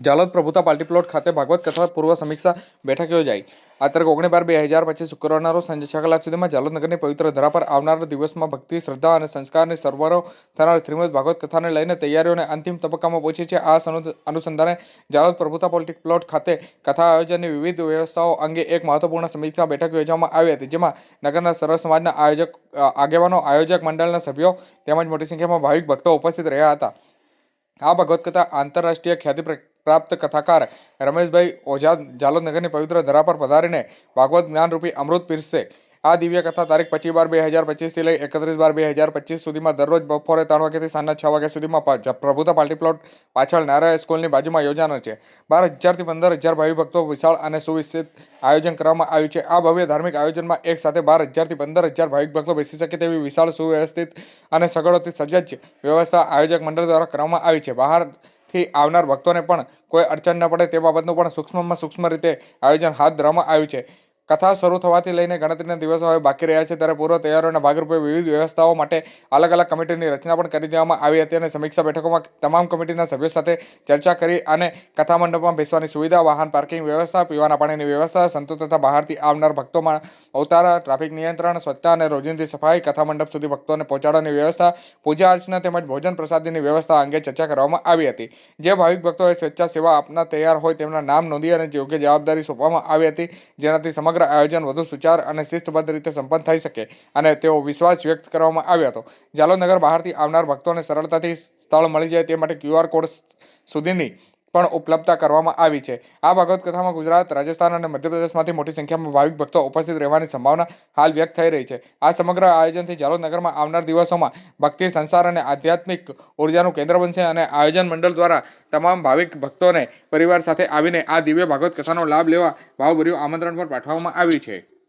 Jhalod પ્રભુતા party plot ખાતે ભાગવત કથા પૂર્વ સમીક્ષા બેઠક યોજાઈ. આ ઓગણીસ બાર બે હજાર પચીસ શુક્રવારના રોજ સાંજે છ કલાક સુધીમાં જાલોદ નગરની પવિત્ર ધરા પર આવનાર દિવસમાં ભક્તિ, શ્રદ્ધા અને સંસ્કારની સરવારો થનાર શ્રીમદ ભાગવત કથાને લઈને તૈયારીઓને અંતિમ તબક્કામાં પહોંચી છે. આ અનુસંધાને જાલોદ પ્રભુતા પોલિટિક પ્લોટ ખાતે કથા આયોજનની વિવિધ વ્યવસ્થાઓ અંગે એક મહત્વપૂર્ણ સમીક્ષા બેઠક યોજવામાં આવી હતી, જેમાં નગરના સર્વ સમાજના આયોજક આગેવાનો, આયોજક મંડળના સભ્યો તેમજ મોટી સંખ્યામાં ભાવિક ભક્તો ઉપસ્થિત રહ્યા હતા. આ ભગવત કથા આંતરરાષ્ટ્રીય ખ્યાતિ પ્રાપ્ત કથાકાર રમેશભાઈ ઓઝા જાલોદનગરની પવિત્ર ધરા પર પધારીને ભાગવત જ્ઞાનરૂપી અમૃત પીરસે. આ દિવ્ય કથા તારીખ પચીસ બાર બે હજાર પચીસથી લઈ એકત્રીસ બાર બે હજાર પચીસ સુધીમાં દરરોજ બપોરે ત્રણ વાગ્યાથી સાંજના છ વાગ્યા સુધીમાં પ્રભુતા પાર્ટી પ્લોટ પાછળ નારાયણ સ્કૂલની બાજુમાં યોજાનાર છે. બાર હજારથી પંદર હજાર ભાવિ ભક્તો વિશાળ અને સુવિકસિત આયોજન કરવામાં આવ્યું છે. આ ભવ્ય ધાર્મિક આયોજનમાં એક સાથે બાર હજારથી પંદર હજાર ભાવિક ભક્તો બેસી શકે તેવી વિશાળ સુવ્યવસ્થિત અને સગવડોથી સજ્જ વ્યવસ્થા આયોજક મંડળ દ્વારા કરવામાં આવી છે. બહારથી આવનાર ભક્તોને પણ કોઈ અડચણ ન પડે તે બાબતનું પણ સૂક્ષ્મમાં સૂક્ષ્મ રીતે આયોજન હાથ ધરવામાં આવ્યું છે. કથા શરૂ થવાથી લઈને ગણતરીના દિવસો હવે બાકી રહ્યા છે. ત્યારે પૂર્વ તૈયારીઓના ભાગરૂપે વિવિધ વ્યવસ્થાઓ માટે અલગ અલગ કમિટીની રચના પણ કરી દેવામાં આવી હતી અને સમીક્ષા બેઠકોમાં તમામ કમિટીના સભ્યો સાથે ચર્ચા કરી અને કથા મંડપમાં બેસવાની સુવિધા, વાહન પાર્કિંગ વ્યવસ્થા, પીવાના પાણીની વ્યવસ્થા, સંતો તથા બહારથી આવનાર ભક્તોમાં અવતારા ટ્રાફિક નિયંત્રણ, સ્વચ્છતા અને રોજિંદી સફાઈ, કથા મંડપ સુધી ભક્તોને પહોંચાડવાની વ્યવસ્થા, પૂજા અર્ચના તેમજ ભોજન પ્રસાદીની વ્યવસ્થા અંગે ચર્ચા કરવામાં આવી હતી. જે ભાવિક ભક્તોએ સ્વેચ્છા સેવા આપના તૈયાર હોય તેમના નામ નોંધી અને યોગ્ય જવાબદારી સોંપવામાં આવી હતી જેનાથી સમગ્ર આયોજન વધુ સુચાર અને શિસ્તબદ્ધ રીતે સંપન્ન થઈ શકે અને તેવો વિશ્વાસ વ્યક્ત કરવામાં આવ્યો હતો. જાલોદ નગર બહારથી આવનાર ભક્તોને સરળતાથી સ્થળ મળી જાય તે માટે ક્યુઆર કોડ સુધીની પણ ઉપલબ્ધતા કરવામાં આવી છે. આ ભાગવત કથામાં ગુજરાત, રાજસ્થાન અને મધ્યપ્રદેશમાંથી મોટી સંખ્યામાં ભાવિક ભક્તો ઉપસ્થિત રહેવાની સંભાવના હાલ વ્યક્ત થઈ રહી છે. આ સમગ્ર આયોજનથી જાલોદ નગરમાં આવનાર દિવસોમાં ભક્તિ, સંસાર અને આધ્યાત્મિક ઉર્જાનું કેન્દ્ર બનશે અને આયોજન મંડળ દ્વારા તમામ ભાવિક ભક્તોને પરિવાર સાથે આવીને આ દિવ્ય ભાગવત કથાનો લાભ લેવા ભાવભર્યું આમંત્રણ પણ પાઠવવામાં આવ્યું છે.